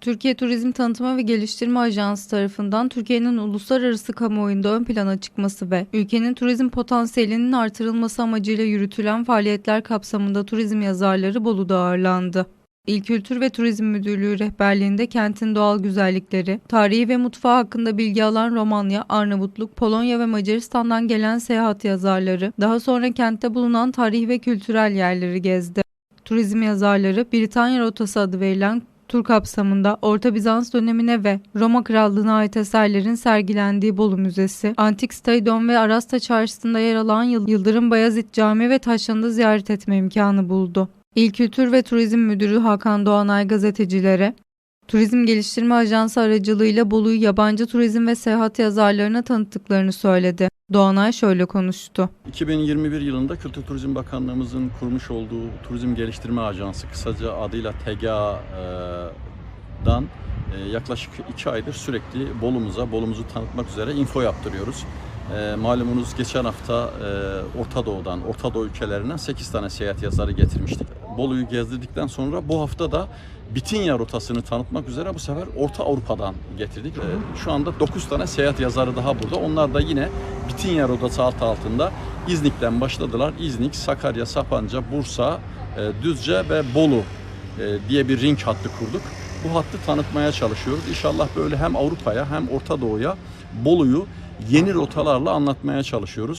Türkiye Turizm Tanıtma ve Geliştirme Ajansı tarafından Türkiye'nin uluslararası kamuoyunda ön plana çıkması ve ülkenin turizm potansiyelinin artırılması amacıyla yürütülen faaliyetler kapsamında turizm yazarları Bolu'da ağırlandı. İl Kültür ve Turizm Müdürlüğü rehberliğinde kentin doğal güzellikleri, tarihi ve mutfağı hakkında bilgi alan Romanya, Arnavutluk, Polonya ve Macaristan'dan gelen seyahat yazarları, daha sonra kentte bulunan tarihi ve kültürel yerleri gezdi. Turizm yazarları Britanya Rotası adı verilen tur kapsamında Orta Bizans dönemine ve Roma Krallığı'na ait eserlerin sergilendiği Bolu Müzesi, Antik Stadion ve Arasta Çarşısı'nda yer alan Yıl- Yıldırım Bayezid Camii ve taşlarını ziyaret etme imkanı buldu. İl Kültür ve Turizm Müdürü Hakan Doğanay gazetecilere, Turizm Geliştirme Ajansı aracılığıyla Bolu'yu yabancı turizm ve seyahat yazarlarına tanıttıklarını söyledi. Doğanay şöyle konuştu. 2021 yılında Kültür Turizm Bakanlığımızın kurmuş olduğu Turizm Geliştirme Ajansı kısaca adıyla TEGA'dan e, yaklaşık 2 aydır sürekli Bolu'muza, Bolu'muzu tanıtmak üzere info yaptırıyoruz. E, Malumunuz geçen hafta e, Orta Doğu'dan, Orta Doğu ülkelerinden 8 tane seyahat yazarı getirmiştik. Bolu'yu gezdirdikten sonra bu hafta da Bitinya rotasını tanıtmak üzere bu sefer Orta Avrupa'dan getirdik. E, Şu anda 9 tane seyahat yazarı daha burada. Onlar da yine Bitinya rotası altı altında İznik'ten başladılar. İznik, Sakarya, Sapanca, Bursa, e, Düzce ve Bolu e, diye bir ring hattı kurduk. Bu hattı tanıtmaya çalışıyoruz. İnşallah böyle hem Avrupa'ya hem Orta Doğu'ya Bolu'yu yeni rotalarla anlatmaya çalışıyoruz.